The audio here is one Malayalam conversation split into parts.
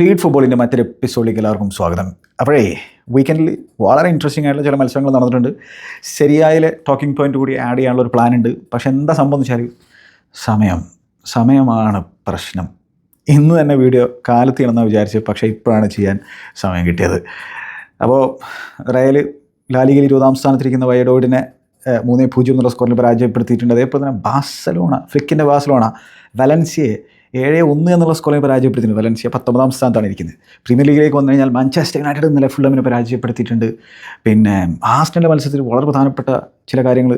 ഫീഡ് ഫുട്ബോളിന്റെ മറ്റൊരു എപ്പിസോഡിലേക്ക് എല്ലാവർക്കും സ്വാഗതം. അപ്പോഴേ വീക്കെൻഡിൽ വളരെ ഇൻട്രസ്റ്റിംഗ് ആയിട്ടുള്ള ചില മത്സരങ്ങൾ നടന്നിട്ടുണ്ട്. ശരിയായ ടോക്കിംഗ് പോയിന്റ് കൂടി ആഡ് ചെയ്യാനുള്ള ഒരു പ്ലാൻ ഉണ്ട്. പക്ഷേ എന്താ സംഭവം എന്ന് വെച്ചാൽ സമയം. സമയമാണ് പ്രശ്നം. ഇന്ന് തന്നെ വീഡിയോ കാലത്ത് ചെയ്യണമെന്നാണ് വിചാരിച്ച് പക്ഷേ ഇപ്പോഴാണ് ചെയ്യാൻ സമയം കിട്ടിയത്. അപ്പോൾ റയൽ ലാലിഗയിൽ ഇരുപതാം സ്ഥാനത്തിരിക്കുന്ന വയഡോയിഡിനെ ഏഹ്, മൂന്നേ പൂജ്യം എന്നുള്ള സ്കോറിൽ പരാജയപ്പെടുത്തിയിട്ടുണ്ട്. അതേപോലെ തന്നെ ബാസലോണ ഫ്ലിക്കിന്റെ ബാസലോണ വലൻസിയെ ഏഴ് ഒന്ന് എന്നുള്ള സ്കോറിൽ പരാജയപ്പെടുത്തിയിട്ടുണ്ട്. വലൻസിയ പത്തൊമ്പതാം സ്ഥാനത്താണ് ഇരിക്കുന്നത്. പ്രീമിയർ ലീഗിലേക്ക് വന്നു കഴിഞ്ഞാൽ മാഞ്ചസ്റ്റർ യുണൈറ്റഡ് ഇന്നലെ ഫുള്ളമിനെ പരാജയപ്പെടുത്തിയിട്ടുണ്ട്. പിന്നെ ആസ്റ്റിന്റെ മത്സരത്തിൽ വളരെ പ്രധാനപ്പെട്ട ചില കാര്യങ്ങൾ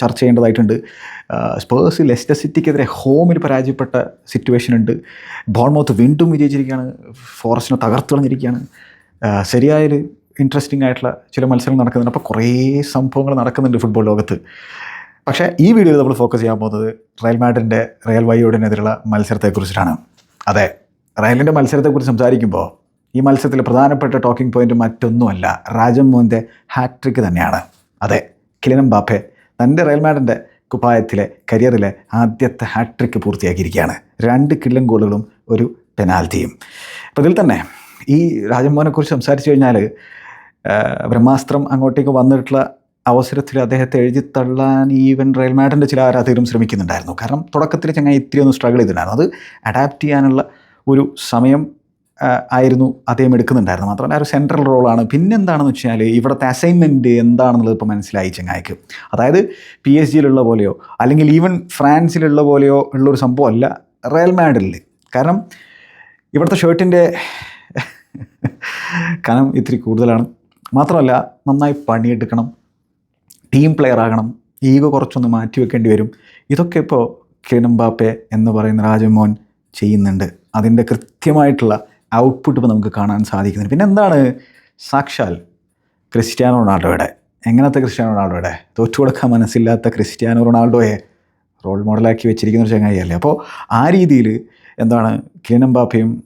ചർച്ച ചെയ്യേണ്ടതായിട്ടുണ്ട്. സ്പേഴ്സ് ലെസ്റ്റർ സിറ്റിക്കെതിരെ ഹോമിൽ പരാജയപ്പെട്ട സിറ്റുവേഷൻ ഉണ്ട്. ബോൺമൗത്ത് വീണ്ടും വിജയിച്ചിരിക്കുകയാണ്. ഫോറസ്റ്റിനെ തകർത്തു കളഞ്ഞിരിക്കുകയാണ്. ശരിയായൊരു ഇൻട്രസ്റ്റിംഗ് ആയിട്ടുള്ള ചില മത്സരങ്ങൾ നടക്കുന്നുണ്ട്. അപ്പോൾ കുറേ സംഭവങ്ങൾ നടക്കുന്നുണ്ട് ഫുട്ബോൾ ലോകത്ത്. പക്ഷേ ഈ വീഡിയോയിൽ നമ്മൾ ഫോക്കസ് ചെയ്യാൻ പോകുന്നത് റയൽ മാഡ്രിന്റെ റയൽ വൈയോഡിനെതിരെയുള്ള മത്സരത്തെക്കുറിച്ചിട്ടാണ്. അതെ റയലിന്റെ മത്സരത്തെക്കുറിച്ച് സംസാരിക്കുമ്പോൾ ഈ മത്സരത്തിൽ പ്രധാനപ്പെട്ട ടോക്കിംഗ് പോയിന്റ് മറ്റൊന്നുമല്ല രാജൻ മോന്റെ ഹാട്രിക്ക് തന്നെയാണ്. അതെ കിലിനം ബാപ്പെ തന്റെ റയൽ മാഡിന്റെ കുപ്പായത്തിലെ കരിയറിലെ ആദ്യത്തെ ഹാട്രിക്ക് പൂർത്തിയാക്കിയിരിക്കുകയാണ്. രണ്ട് കില്ലൻ ഗോളുകളും ഒരു പെനാൽറ്റിയും. അപ്പോൾ ഇതിൽ തന്നെ ഈ രാജമോഹനെക്കുറിച്ച് സംസാരിച്ചു കഴിഞ്ഞാൽ ബ്രഹ്മാസ്ത്രം അങ്ങോട്ടേക്ക് വന്നിട്ടുള്ള അവസരത്തിൽ അദ്ദേഹത്തെ എഴുതി തള്ളാൻ ഈവൻ റയൽ മാഡിന്റെ ചില ആരാധകരും ശ്രമിക്കുന്നുണ്ടായിരുന്നു. കാരണം തുടക്കത്തിൽ ചങ്ങായി ഇത്തിരി സ്ട്രഗിൾ ചെയ്തിട്ടുണ്ടായിരുന്നു. അത് അഡാപ്റ്റ് ചെയ്യാനുള്ള ഒരു സമയം ആയിരുന്നു അദ്ദേഹം എടുക്കുന്നുണ്ടായിരുന്നു മാത്രമല്ല ഒരു സെൻട്രൽ റോളാണ് പിന്നെന്താണെന്ന് വെച്ചാൽ ഇവിടുത്തെ അസൈൻമെന്റ് എന്താണെന്നുള്ളത് ഇപ്പോൾ മനസ്സിലായി ചങ്ങായിക്ക്. അതായത് പി എസ് ജിയിലുള്ള പോലെയോ അല്ലെങ്കിൽ ഈവൻ ഫ്രാൻസിലുള്ള പോലെയോ ഉള്ളൊരു സംഭവമല്ല റയൽ മാഡിൽ കാരണം ഇവിടുത്തെ ഷർട്ടിന്റെ കനം ഇത്തിരി കൂടുതലാണ്. മാത്രമല്ല നന്നായി പണിയെടുക്കണം. ടീം പ്ലെയർ ആകണം. ഈഗോ കുറച്ചൊന്ന് മാറ്റി വെക്കേണ്ടി വരും. ഇതൊക്കെ ഇപ്പോൾ കിരൺബാപ്പെ എന്ന് പറയുന്ന രാജമോഹൻ ചെയ്യുന്നുണ്ട്. അതിന്റെ കൃത്യമായിട്ടുള്ള ഔട്ട്പുട്ട് ഇപ്പോൾ നമുക്ക് കാണാൻ സാധിക്കുന്നുണ്ട്. പിന്നെ എന്താണ്? സാക്ഷാൽ ക്രിസ്ത്യാനോ റൊണാൾഡോയുടെ. എങ്ങനത്തെ ക്രിസ്ത്യാനോ റൊണാൾഡോയുടെ? തോറ്റു കൊടുക്കാൻ മനസ്സില്ലാത്ത ക്രിസ്ത്യാനോ റൊണാൾഡോയെ റോൾ മോഡലാക്കി വെച്ചിരിക്കുന്ന ഒരു ചങ്ങായിയല്ലേ? അപ്പോൾ ആ രീതിയിൽ എന്താണ് കിലിനം ബാപ്പയും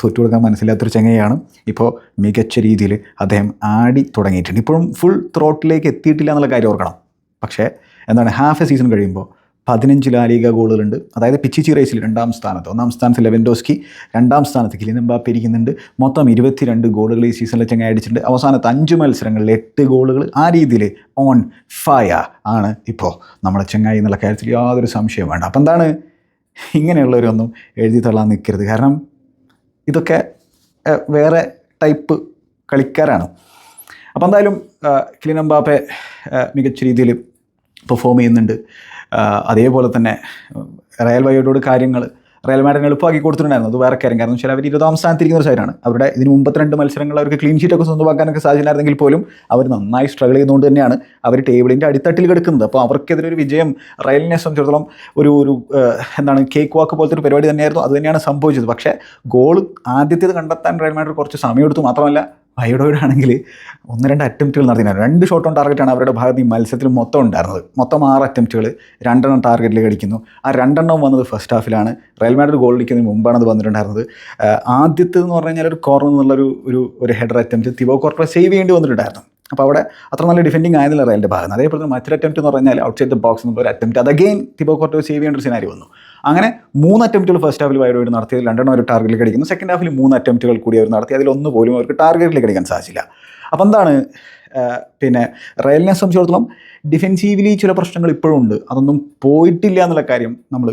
തോറ്റു കൊടുക്കാൻ മനസ്സിലാത്തൊരു ചങ്ങയാണ് ഇപ്പോൾ മികച്ച രീതിയിൽ അദ്ദേഹം ആടി തുടങ്ങിയിട്ടുണ്ട്. ഇപ്പോഴും ഫുൾ ത്രോട്ടിലേക്ക് എത്തിയിട്ടില്ല എന്നുള്ള കാര്യം ഓർക്കണം. പക്ഷേ എന്താണ് ഹാഫ് എ സീസൺ കഴിയുമ്പോൾ പതിനഞ്ച് ലാലിക ഗോളുകളുണ്ട്. അതായത് പിച്ചിച്ചി റേസിൽ രണ്ടാം സ്ഥാനത്ത് ഒന്നാം സ്ഥാനത്ത് ലെവൻഡോസ്കി രണ്ടാം സ്ഥാനത്ത് കിലിനം ബാപ്പ് ഇരിക്കുന്നുണ്ട്. മൊത്തം ഇരുപത്തിരണ്ട് ഗോളുകൾ ഈ സീസണിൽ ചങ്ങ അടിച്ചിട്ടുണ്ട്. അവസാനത്ത് അഞ്ച് മത്സരങ്ങളിൽ എട്ട് ഗോളുകൾ ആ രീതിയിൽ ഓൺ ഫയ ആണ് ഇപ്പോൾ നമ്മുടെ ചങ്ങായി എന്നുള്ള കാര്യത്തിൽ യാതൊരു സംശയം വേണ്ട. അപ്പം എന്താണ് ഇങ്ങനെയുള്ളവരൊന്നും എഴുതി തള്ളാൻ നിൽക്കരുത്. കാരണം ഇതൊക്കെ വേറെ ടൈപ്പ് കളിക്കാരാണ്. അപ്പോൾ എന്തായാലും ക്ലീൻ മികച്ച രീതിയിൽ പെർഫോം ചെയ്യുന്നുണ്ട്. അതേപോലെ തന്നെ റയൽ വയോടോട് കാര്യങ്ങൾ റയൽ മാഡിന് എളുപ്പമാക്കി കൊടുത്തിട്ടുണ്ടായിരുന്നു. അത് വേറെ കാര്യം. കാരണം വെച്ചാൽ അവർ ഇരുപതാം സ്ഥാനത്തിരിക്കുന്ന ഒരു സൈഡാണ് അവരുടെ ഇതിന് മുമ്പത്തെ രണ്ട് മത്സരങ്ങൾ അവർക്ക് ക്ലീൻ ഷീറ്റ് ഒക്കെ സ്വന്തമാക്കാനൊക്കെ സാധിച്ചില്ലായിരുന്നെങ്കിൽ പോലും അവർ നന്നായി സ്ട്രഗിൾ ചെയ്യുന്നതുകൊണ്ട് തന്നെയാണ് അവർ ടേബിളിന്റെ അടിത്തട്ടിൽ കിടക്കുന്നത്. അപ്പോൾ അവർക്കെതിരെ ഒരു വിജയം റയലിനെ സംബന്ധിച്ചിടത്തോളം ഒരു ഒരു എന്താണ് കേക്ക് വാക്ക് പോലത്തെ ഒരു പരിപാടി തന്നെയായിരുന്നു. അത് തന്നെയാണ് സംഭവിച്ചത്. പക്ഷേ ഗോൾ ആദ്യത്തേത് കണ്ടെത്താൻ റയൽ മാഡ്രിഡ് കുറച്ച് സമയമെടുത്തു. മാത്രമല്ല വൈഡോയുടെ ആണെങ്കിൽ ഒന്ന് രണ്ട് അറ്റംപ്റ്റുകൾ നടത്തിയിരുന്നു രണ്ട് ഷോട്ട് ഓൺ ടാർഗറ്റാണ് അവരുടെ ഭാഗത്ത് ഈ മത്സരത്തിൽ മൊത്തം ഉണ്ടായിരുന്നത്. മൊത്തം ആറ് അറ്റംപ്റ്റുകൾ രണ്ടെണ്ണം ടാർഗറ്റിൽ അടിക്കുന്നു. ആ രണ്ടെണ്ണം വന്നത് ഫസ്റ്റ് ഹാഫിലാണ് റയൽ മാഡ്രിഡ് ഗോൾ അടിക്കുന്നതിന് മുമ്പാണ് അത് വന്നിട്ടുണ്ടായിരുന്നത്. ആദ്യത്തെ എന്ന് പറഞ്ഞു കഴിഞ്ഞാൽ ഒരു കോർണർ എന്നുള്ളൊരു ഒരു ഒരു ഹെഡർ അറ്റംപ്റ്റ് തിവോ കോർട്ടർ സേവ് ചെയ്യേണ്ടി വന്നിട്ടുണ്ടായിരുന്നു. അപ്പോൾ അവിടെ അത്ര നല്ല ഡിഫെൻഡിങ് ആയിരുന്നില്ല റയലിന്റെ ഭാഗം അതേപോലെ തന്നെ മറ്റൊരു അറ്റംപ്റ്റ് എന്ന് പറഞ്ഞാൽ ഔട്ട് സൈഡ് ദ ബോക്സ് എന്നുള്ള ഒരു അറ്റംപ്റ്റ് അത് അഗെയിൻ തിബോ കോർട്ടോ സേവ് ചെയ്യേണ്ട ഒരു സിനാരി വന്നു. അങ്ങനെ മൂന്ന് അറ്റംപ്റ്റുകൾ ഫസ്റ്റ് ഹാഫിൽ വൈഡോട് നടത്തിയത് രണ്ടെണ്ണം ഒരു ടാർഗറ്റിൽ അടിക്കുന്നു. സെക്കൻഡ് ഹാഫിൽ മൂന്ന് അറ്റംപ്റ്റുകൾ കൂടി അവർ നടത്തി. അതിലൊന്ന് പോലും അവർക്ക് ടാർഗറ്റിൽ അടിക്കാൻ സാധിച്ചില്ല. അപ്പോൾ എന്താണ് പിന്നെ റയലിനെ സംബന്ധിച്ചിടത്തോളം ഡിഫെൻസീവ്ലി ചില പ്രശ്നങ്ങൾ ഇപ്പോഴും ഉണ്ട്. അതൊന്നും പോയിട്ടില്ല എന്നുള്ള കാര്യം നമ്മൾ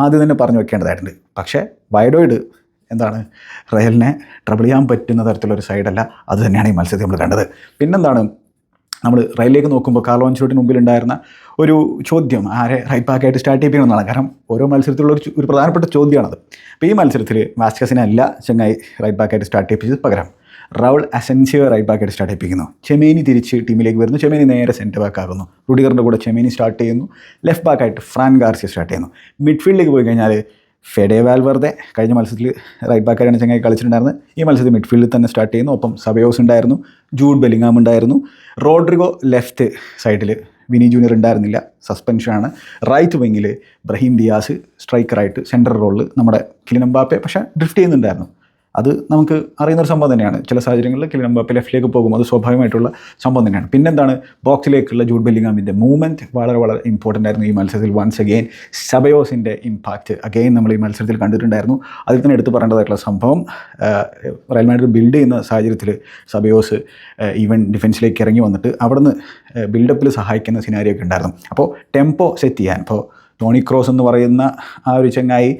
ആദ്യം തന്നെ പറഞ്ഞു വെക്കേണ്ടതായിട്ടുണ്ട്. പക്ഷേ വൈഡോയിഡ് എന്താണ്? റയലിനെ ട്രബിൾ ചെയ്യാൻ പറ്റുന്ന തരത്തിലൊരു സൈഡല്ല അത് തന്നെയാണ് ഈ മത്സരത്തിൽ നമ്മൾ കണ്ടത്. പിന്നെന്താണ്? നമ്മൾ റയലിലേക്ക് നോക്കുമ്പോൾ കാർലോ അൻസോട്ടിന് മുമ്പിലുണ്ടായിരുന്ന ഒരു ചോദ്യം ആരെ റൈറ്റ് ബാക്കായിട്ട് സ്റ്റാർട്ട് ചെയ്യണമെന്നാണ് കാരണം ഓരോ മത്സരത്തിലുള്ള ഒരു പ്രധാനപ്പെട്ട ചോദ്യമാണത്. അപ്പോൾ ഈ മത്സരത്തിൽ വാസ്കസിനെ അല്ല ചങ്ങായി റൈറ്റ് ബാക്കായിട്ട് സ്റ്റാർട്ട് ചെയ്യിപ്പിച്ചത് പകരം റൗൾ അസെൻസിയോ റൈറ്റ് ബാക്കായിട്ട് സ്റ്റാർട്ട് ചെയ്യിപ്പിക്കുന്നു. ചെമേനി തിരിച്ച് ടീമിലേക്ക് വരുന്നു. ചെമേനി നേരെ സെന്റർ ബാക്ക് ആകുന്നു. റുഡിഗറിന്റെ കൂടെ ചെമേനി സ്റ്റാർട്ട് ചെയ്യുന്നു. ലെഫ്റ്റ് ബാക്കായിട്ട് ഫ്രാൻ ഗാർസിയ സ്റ്റാർട്ട് ചെയ്യുന്നു. മിഡ്ഫീൽഡിലേക്ക് പോയി കഴിഞ്ഞാൽ ഫെഡെ വാൽവർദെ കഴിഞ്ഞ മത്സരത്തിൽ റൈറ്റ് ബാക്കാരാണ് ചങ്ങായി കളിച്ചിട്ടുണ്ടായിരുന്നത്. ഈ മത്സരത്തിൽ മിഡ്ഫീൽഡിൽ തന്നെ സ്റ്റാർട്ട് ചെയ്യുന്നു. ഒപ്പം സബയോസ് ഉണ്ടായിരുന്നു. ജൂഡ് ബെലിങ്ങാം ഉണ്ടായിരുന്നു. റോഡ്രിഗോ ലെഫ്റ്റ് സൈഡിൽ വിനി ജൂനിയർ ഉണ്ടായിരുന്നില്ല. സസ്പെൻഷനാണ് റൈറ്റ് വിങ്ങിൽ ബ്രഹീം ദിയാസ് സ്ട്രൈക്കറായിട്ട് സെൻട്രൽ റോളിൽ നമ്മുടെ കിലിനംബാപ്പെ പക്ഷേ ഡ്രിഫ്റ്റ് ചെയ്യുന്നുണ്ടായിരുന്നു. അത് നമുക്ക് അറിയുന്നൊരു സംഭവം തന്നെയാണ്. ചില സാഹചര്യങ്ങളിൽ കിലിൻ എംബാപ്പെ ലെഫ്റ്റിലേക്ക് പോകും അത് സ്വാഭാവികമായിട്ടുള്ള സംഭവം തന്നെയാണ്. പിന്നെന്താണ്? ബോക്സിലേക്കുള്ള ജൂഡ് ബെല്ലിംഗാമിന്റെ മൂവ്മെന്റ് വളരെ വളരെ ഇമ്പോർട്ടന്റ് ആയിരുന്നു ഈ മത്സരത്തിൽ വൺസ് അഗെയിൻ സബയോസിന്റെ ഇമ്പാക്റ്റ് അഗെയിൻ നമ്മൾ ഈ മത്സരത്തിൽ കണ്ടിട്ടുണ്ടായിരുന്നു. അതിൽ തന്നെ എടുത്തു പറയേണ്ടതായിട്ടുള്ള സംഭവം റയൽ മാഡ്രിഡ് ബിൽഡ് ചെയ്യുന്ന സാഹചര്യത്തിൽ സബയോസ് ഈവൻ ഡിഫൻസിലേക്ക് ഇറങ്ങി വന്നിട്ട് അവിടുന്ന് ബിൽഡപ്പിൽ സഹായിക്കുന്ന സിനാരിയൊക്കെ ഉണ്ടായിരുന്നു. അപ്പോൾ ടെമ്പോ സെറ്റ് ചെയ്യാൻ ഇപ്പോൾ ടോണി ക്രോസ് എന്ന് പറയുന്ന ആ ഒരു ചങ്ങായി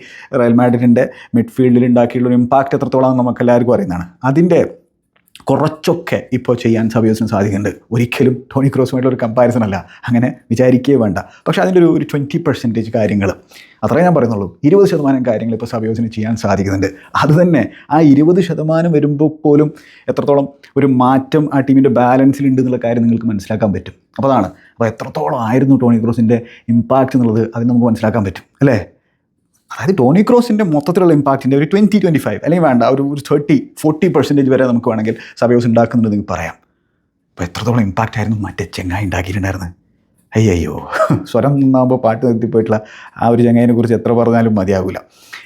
റയൽ മാഡ്രിഡിന്റെ മിഡ്ഫീൽഡിൽ ഉണ്ടാക്കിയുള്ള ഒരു ഇമ്പാക്റ്റ് എത്രത്തോളം നമുക്കെല്ലാവർക്കും അറിയുന്നതാണ്. അതിന്റെ കുറച്ചൊക്കെ ഇപ്പോൾ ചെയ്യാൻ സബിയോസിന് സാധിക്കുന്നുണ്ട്. ഒരിക്കലും ടോണി ക്രോസുമായിട്ടുള്ള ഒരു കമ്പാരിസൺ അല്ല. അങ്ങനെ വിചാരിക്കുകയേ വേണ്ട. പക്ഷേ അതിന്റെ ഒരു ഒരു ട്വന്റി പെർസെന്റേജ് കാര്യങ്ങൾ. അത്രേ ഞാൻ പറയുന്നുള്ളൂ. ഇരുപത് ശതമാനം കാര്യങ്ങൾ ഇപ്പോൾ സബിയോസിന് ചെയ്യാൻ സാധിക്കുന്നുണ്ട്. അതുതന്നെ ആ ഇരുപത് ശതമാനം വരുമ്പോൾ പോലും എത്രത്തോളം ഒരു മാറ്റം ആ ടീമിന്റെ ബാലൻസിൽ ഉണ്ട് എന്നുള്ള കാര്യം നിങ്ങൾക്ക് മനസ്സിലാക്കാൻ പറ്റും. അപ്പോൾ അതാണ്. അപ്പോൾ എത്രത്തോളം ആയിരുന്നു ടോണി ക്രോസിന്റെ ഇമ്പാക്റ്റ് എന്നുള്ളത് അത് നമുക്ക് മനസ്സിലാക്കാൻ പറ്റും. അല്ലേ? അതായത് ടോണി ക്രോസിന്റെ മൊത്തത്തിലുള്ള ഇമ്പാക്റ്റിന്റെ ഒരു ട്വന്റി ട്വന്റി ഫൈവ് അല്ലെങ്കിൽ വേണ്ട ഒരു ഒരു തേർട്ടി ഫോർട്ടി പെർസെന്റേജ് വരെ നമുക്ക് വേണമെങ്കിൽ സബയോസ് ഉണ്ടാക്കുന്നുണ്ട് നിങ്ങൾക്ക് പറയാം. അപ്പോൾ എത്രത്തോളം ഇമ്പാക്റ്റ് ആയിരുന്നു? മറ്റേ ചെങ്ങായി ഉണ്ടാക്കിയിട്ടുണ്ടായിരുന്നത് അയ്യോ സ്വരം നിന്നാകുമ്പോൾ പാട്ട് നിർത്തിപ്പോയിട്ടുള്ള ആ ഒരു ചെങ്ങായിനെ കുറിച്ച് എത്ര പറഞ്ഞാലും മതിയാകില്ല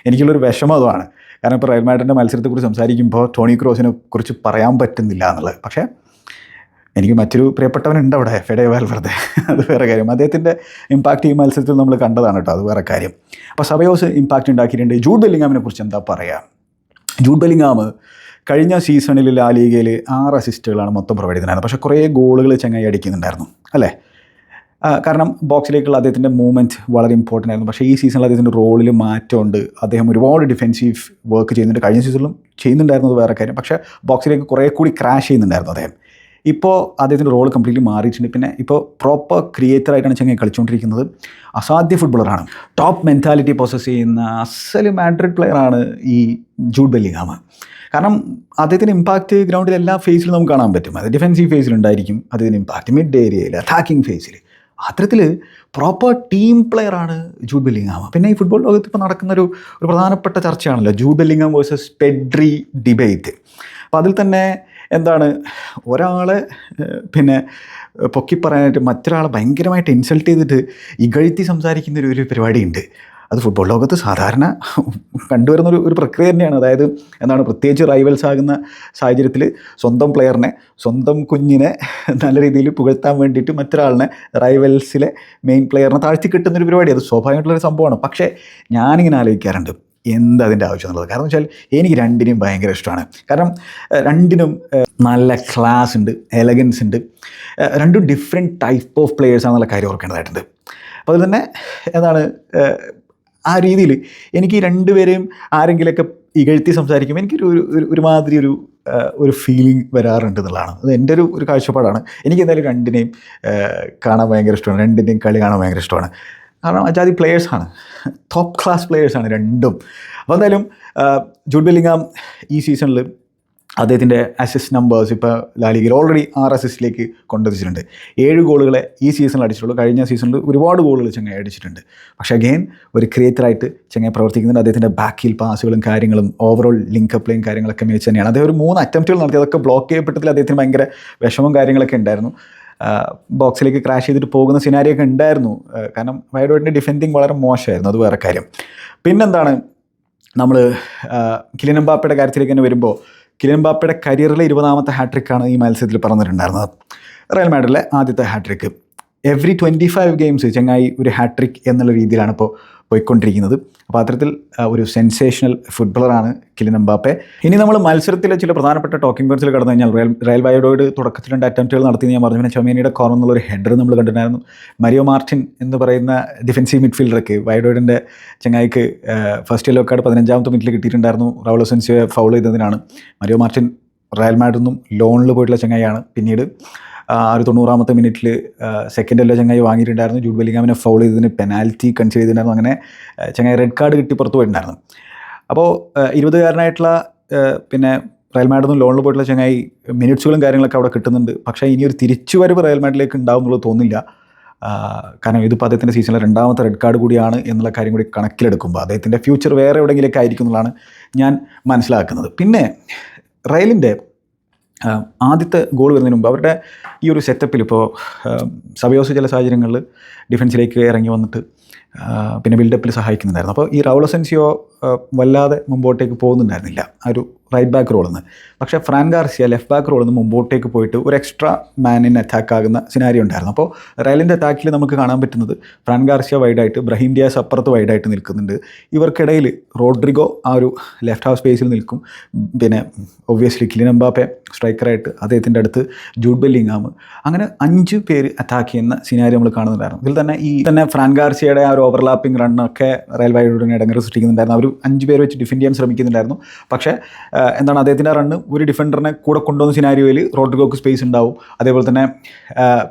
എനിക്കുള്ളൊരു വിഷമം അതുമാണ്. കാരണം ഇപ്പോൾ റയൽ മാഡ്രിഡിന്റെ മത്സരത്തെക്കുറിച്ച് സംസാരിക്കുമ്പോൾ ടോണി ക്രോസിനെ കുറിച്ച് പറയാൻ പറ്റുന്നില്ല എന്നുള്ളത്. പക്ഷേ എനിക്ക് മറ്റൊരു പ്രിയപ്പെട്ടവനുണ്ട് അവിടെ ഫെഡേ വാൽവർദ്ധ അത് വേറെ കാര്യം. അദ്ദേഹത്തിന്റെ ഇമ്പാക്റ്റ് ഈ മത്സരത്തിൽ നമ്മൾ കണ്ടതാണ് കേട്ടോ അത് വേറെ കാര്യം. അപ്പോൾ സബയോസ് ഇമ്പാക്റ്റ് ഉണ്ടാക്കിയിട്ടുണ്ട്. ജൂഡ് ബെല്ലിങ്ങാമിനെ കുറിച്ച് എന്താ പറയുക ജൂഡ് ബെല്ലിങ്ങാം കഴിഞ്ഞ സീസണിൽ ലാ ലീഗയിൽ ആറ് അസിസ്റ്റുകളാണ് മൊത്തം പ്രൊവൈഡ് ചെയ്തിട്ടുണ്ടായിരുന്നത് പക്ഷേ കുറേ ഗോളുകൾ ചങ്ങായി അടിക്കുന്നുണ്ടായിരുന്നു അല്ലേ? കാരണം ബോക്സിലേക്കുള്ള അദ്ദേഹത്തിന്റെ മൂവ്മെന്റ് വളരെ ഇമ്പോർട്ടന്റ് ആയിരുന്നു. പക്ഷേ ഈ സീസണിൽ അദ്ദേഹത്തിന്റെ റോളിൽ മാറ്റമുണ്ട്. അദ്ദേഹം ഒരുപാട് ഡിഫെൻസീവ് വർക്ക് ചെയ്യുന്നുണ്ട്. കഴിഞ്ഞ സീസണിലും ചെയ്യുന്നുണ്ടായിരുന്നത് വേറെ കാര്യം. പക്ഷേ ബോക്സിലേക്ക് കുറേ കൂടി ക്രാഷ് ചെയ്യുന്നുണ്ടായിരുന്നു അദ്ദേഹം. ഇപ്പോൾ അദ്ദേഹത്തിന്റെ റോൾ കംപ്ലീറ്റ്ലി മാറിയിട്ടുണ്ട്. പിന്നെ ഇപ്പോൾ പ്രോപ്പർ ക്രിയേറ്ററായിട്ടാണ് ചെങ്ങായി കളിച്ചുകൊണ്ടിരിക്കുന്നത് അസാധ്യ ഫുട്ബോളറാണ് ടോപ്പ് മെന്റാലിറ്റി പ്രോസസ്സ് ചെയ്യുന്ന അസൽ മാഡ്രിഡ് പ്ലെയറാണ് ഈ ജൂഡ് ബെല്ലിങ്ങാം കാരണം അദ്ദേഹത്തിന്റെ ഇമ്പാക്റ്റ് ഗ്രൗണ്ടിൽ എല്ലാ ഫേസിലും നമുക്ക് കാണാൻ പറ്റും. അത് ഡിഫെൻസീവ് ഫേസിലുണ്ടായിരിക്കും അദ്ദേഹത്തിന്റെ ഇമ്പാക്റ്റ് മിഡ് ഏരിയയിൽ അറ്റാക്കിംഗ് ഫേസിൽ അത്തരത്തിൽ പ്രോപ്പർ ടീം പ്ലെയറാണ് ജൂഡ് ബെല്ലിങ്ങാം പിന്നെ ഈ ഫുട്ബോൾ ലോകത്ത് ഇപ്പോൾ നടക്കുന്ന ഒരു ഒരു പ്രധാനപ്പെട്ട ചർച്ചയാണല്ലോ Jude Bellingham versus Pedri debate. അപ്പോൾ അതിൽ തന്നെ എന്താണ്? ഒരാളെ പിന്നെ പൊക്കി പറയാനായിട്ട് മറ്റൊരാളെ ഭയങ്കരമായിട്ട് ഇൻസൾട്ട് ചെയ്തിട്ട് ഇകഴ്ത്തി സംസാരിക്കുന്ന ഒരു ഒരു പരിപാടിയുണ്ട്. അത് ഫുട്ബോൾ ലോകത്ത് സാധാരണ കണ്ടുവരുന്ന ഒരു ഒരു പ്രക്രിയ തന്നെയാണ്. അതായത് എന്താണ്? പ്രത്യേകിച്ച് റൈവൽസ് ആകുന്ന സാഹചര്യത്തിൽ സ്വന്തം പ്ലെയറിനെ സ്വന്തം കുഞ്ഞിനെ നല്ല രീതിയിൽ പുകഴ്ത്താൻ വേണ്ടിയിട്ട് മറ്റൊരാളിനെ റൈവൽസിലെ മെയിൻ പ്ലെയറിനെ താഴ്ത്തി കിട്ടുന്നൊരു പരിപാടി. അത് സ്വാഭാവികമായിട്ടുള്ളൊരു സംഭവമാണ്. പക്ഷേ ഞാനിങ്ങനെ ആലോചിക്കാറുണ്ട്. എന്ത് അതിന്റെ ആവശ്യം എന്നുള്ളത് കാരണം വെച്ചാൽ എനിക്ക് രണ്ടിനും ഭയങ്കര ഇഷ്ടമാണ്. കാരണം രണ്ടിനും നല്ല ക്ലാസ് ഉണ്ട് എലഗൻസ് ഉണ്ട്. രണ്ടും ഡിഫറെന്റ് ടൈപ്പ് ഓഫ് പ്ലെയേഴ്സ് ആണെന്നുള്ള കാര്യം ഓർക്കേണ്ടതായിട്ടുണ്ട്. അപ്പോൾ അതിൽ തന്നെ എന്താണ് ആ രീതിയിൽ എനിക്ക് രണ്ടുപേരെയും ആരെങ്കിലുമൊക്കെ ഇകഴ്ത്തി സംസാരിക്കുമ്പോൾ എനിക്കൊരു ഒരു ഒരു- ഒരുമാതിരി ഒരു ഒരു ഫീലിംഗ് വരാറുണ്ട് എന്നുള്ളതാണ്. അത് എന്റെ ഒരു ഒരു കാഴ്ചപ്പാടാണ്. എനിക്ക് എന്തായാലും രണ്ടിനെയും കാണാൻ ഭയങ്കര ഇഷ്ടമാണ്. രണ്ടിന്റെയും കളി കാണാൻ ഭയങ്കര ഇഷ്ടമാണ്. കാരണം അജാതി പ്ലെയേഴ്സാണ് ടോപ്പ് ക്ലാസ് പ്ലെയേഴ്സാണ് രണ്ടും. അപ്പോൾ എന്തായാലും ജൂഡ് ബെല്ലിങ്ങാം ഈ സീസണിൽ അദ്ദേഹത്തിന്റെ അസിസ്റ്റ് നമ്പേഴ്സ് ഇപ്പോൾ ലാലിഗയിൽ ഓൾറെഡി ആറ് അസിസ്റ്റിലേക്ക് കൊണ്ടെത്തിച്ചിട്ടുണ്ട്. ഏഴ് ഗോളുകളെ ഈ സീസണിൽ അടിച്ചിട്ടുള്ളൂ. കഴിഞ്ഞ സീസണിൽ ഒരുപാട് ഗോളുകൾ ചെങ്ങായി അടിച്ചിട്ടുണ്ട്. പക്ഷേ അഗെയിൻ ഒരു ക്രിയേറ്ററായിട്ട് ചെങ്ങായി പ്രവർത്തിക്കുന്നുണ്ട്. അദ്ദേഹത്തിന്റെ ബാക്കിൽ പാസുകളും കാര്യങ്ങളും ഓവറോൾ ലിങ്ക് പ്ലേയും കാര്യങ്ങളൊക്കെ മികച്ച തന്നെയാണ്. അദ്ദേഹം ഒരു മൂന്ന് അറ്റംപ്റ്റുകൾ നടത്തി. അതൊക്കെ ബ്ലോക്ക് ചെയ്യപ്പെട്ടതിൽ അദ്ദേഹത്തിന് ഭയങ്കര വിഷമവും കാര്യങ്ങളൊക്കെ ഉണ്ടായിരുന്നു. ബോക്സിലേക്ക് ക്രാഷ് ചെയ്തിട്ട് പോകുന്ന സിനാരിയൊക്കെ ഉണ്ടായിരുന്നു. കാരണം വയഡോട്ടിന്റെ ഡിഫെൻഡിങ് വളരെ മോശമായിരുന്നു. അത് വേറെ കാര്യം. പിന്നെന്താണ് നമ്മൾ കിലിൻ എംബാപ്പയുടെ കാര്യത്തിലേക്ക് തന്നെ വരുമ്പോൾ കിലിൻ കരിയറിലെ ഇരുപതാമത്തെ ഹാട്രിക്കാണ് ഈ മത്സരത്തിൽ പറഞ്ഞിട്ടുണ്ടായിരുന്നത്. റയൽ മാഡ്രിഡിലെ ആദ്യത്തെ hattrick every twenty five games ചെങ്ങായി ഒരു ഹാട്രിക് എന്നുള്ള രീതിയിലാണ് ഇപ്പോൾ പോയിക്കൊണ്ടിരിക്കുന്നത്. അപ്പോൾ അത്തരത്തിൽ ഒരു സെൻസേഷണൽ ഫുട്ബോളറാണ് കിലിൻ എംബാപ്പെ. ഇനി നമ്മൾ മത്സരത്തിലെ ചില പ്രധാനപ്പെട്ട ടോക്കിംഗ് പോയിന്റ്സിൽ കടന്നു കഴിഞ്ഞാൽ റയൽ റയൽ തുടക്കത്തിൽ രണ്ട് അറ്റംപ്റ്റുകൾ നടത്തി. ഞാൻ പറഞ്ഞു പിന്നെ ചൊമേനിയുടെ കോർണർ ഒരു ഹെഡർ നമ്മൾ കണ്ടിട്ടുണ്ടായിരുന്നു. മരിയോ മാർട്ടിൻ എന്ന് പറയുന്ന ഡിഫൻസീവ് മിഡ്ഫീൽഡർക്ക് വയഡോയിഡിന്റെ ചങ്ങായിക്ക് ഫസ്റ്റ് യെല്ലോ കാർഡ് പതിനഞ്ചാമത്തെ മിനിറ്റിൽ കിട്ടിയിട്ടുണ്ടായിരുന്നു. റൗൾ സെൻസിയെ ഫൗൾ ചെയ്തതിനാണ്. മരിയോ മാർട്ടിൻ റയൽ മാഡ്രിന്നും ലോണിൽ പോയിട്ടുള്ള ചങ്ങായിയാണ് പിന്നീട്. ഒരു തൊണ്ണൂറാമത്തെ മിനിറ്റിൽ സെക്കൻഡ് എല്ലോ ചങ്ങായി വാങ്ങിയിട്ടുണ്ടായിരുന്നു. ജൂഡ് ബലിംഗാമിനെ ഫൗൾ ചെയ്തതിന് പെനാൽറ്റി കൺസിഡർ ചെയ്തിട്ടുണ്ടായിരുന്നു. അങ്ങനെ ചങ്ങായി റെഡ് കാർഡ് കിട്ടി പുറത്തു പോയിട്ടുണ്ടായിരുന്നു. അപ്പോൾ ഇരുപതുകാരനായിട്ടുള്ള പിന്നെ റയൽ നിന്ന് ലോണിൽ പോയിട്ടുള്ള ചങ്ങായി മിനിറ്റ്സുകളും കാര്യങ്ങളൊക്കെ അവിടെ കിട്ടുന്നുണ്ട്. പക്ഷേ ഇനി ഒരു തിരിച്ചുവരവ് റയൽ മാഡിലേക്ക് ഉണ്ടാവും എന്നുള്ളത് തോന്നില്ല കാരണം ഇതിപ്പോൾ അദ്ദേഹത്തിന്റെ സീസണിലെ രണ്ടാമത്തെ റെഡ് കാർഡ് കൂടിയാണ് എന്നുള്ള കാര്യം കൂടി കണക്കിലെടുക്കുമ്പോൾ അദ്ദേഹത്തിന്റെ ഫ്യൂച്ചർ വേറെ എവിടെയെങ്കിലൊക്കെ ആയിരിക്കും എന്നുള്ളതാണ് ഞാൻ മനസ്സിലാക്കുന്നത്. പിന്നെ റയലിന്റെ ആദ്യത്തെ ഗോൾ വരുന്നതിന് മുമ്പ് അവരുടെ ഈ ഒരു സെറ്റപ്പിൽ ഇപ്പോൾ സബയോസ് ചില സാഹചര്യങ്ങളിൽ ഡിഫൻസിലേക്ക് ഇറങ്ങി വന്നിട്ട് പിന്നെ ബിൽഡപ്പിൽ സഹായിക്കുന്നുണ്ടായിരുന്നു. അപ്പോൾ ഈ റൗളസെൻസിയോ വല്ലാതെ മുമ്പോട്ടേക്ക് പോകുന്നുണ്ടായിരുന്നില്ല. ആ ഒരു റൈറ്റ് ബാക്ക് റോളിൽ നിന്ന് പക്ഷേ ഫ്രാൻ ഗാർസിയ ലെഫ്റ്റ് ബാക്ക് റോളിൽ നിന്ന് മുമ്പോട്ടേക്ക് പോയിട്ട് ഒരു എക്സ്ട്രാ മാനിന് അറ്റാക്ക് ആകുന്ന സിനാരി ഉണ്ടായിരുന്നു. അപ്പോൾ റയലിന്റെ അറ്റാക്കിൽ നമുക്ക് കാണാൻ പറ്റുന്നത് ഫ്രാൻ ഗാർസിയ വൈഡായിട്ട് ബ്രഹീം ഡിയാസ് അപ്പുറത്ത് വൈഡായിട്ട് നിൽക്കുന്നുണ്ട്. ഇവർക്കിടയിൽ റോഡ്രിഗോ ആ ഒരു ലെഫ്റ്റ് ഹാഫ് സ്പേസിൽ നിൽക്കും. പിന്നെ ഒബ്വിയസ്ലി കിലിൻ എംബാപ്പെ സ്ട്രൈക്കറായിട്ട് അദ്ദേഹത്തിന്റെ അടുത്ത് ജൂഡ് ബെല്ലിങ്ങാം അങ്ങനെ അഞ്ച് പേര് അറ്റാക്ക് ചെയ്യുന്ന സിനാരി നമ്മൾ കാണുന്നുണ്ടായിരുന്നു. ഇതിൽ തന്നെ ഈ തന്നെ ഫ്രാൻ ഗാർസിയയുടെ ആ ഒരു ഓവർലാപ്പിംഗ് റണ്ണൊക്കെ റയൽ വൈഡോടിനെ ഇടങ്ങൾ സൃഷ്ടിക്കുന്നുണ്ടായിരുന്നു. അവർ അഞ്ച് പേര് വെച്ച് ഡിഫെൻഡ് ചെയ്യാൻ ശ്രമിക്കുന്നുണ്ടായിരുന്നു. പക്ഷേ എന്താണ് അദ്ദേഹത്തിന്റെ റണ്ണ് ഒരു ഡിഫൻഡറിനെ കൂടെ കൊണ്ടുവന്ന സിനാരിയോയിൽ റോഡ്രിഗോക്ക് സ്പേസ് ഉണ്ടാവും. അതേപോലെ തന്നെ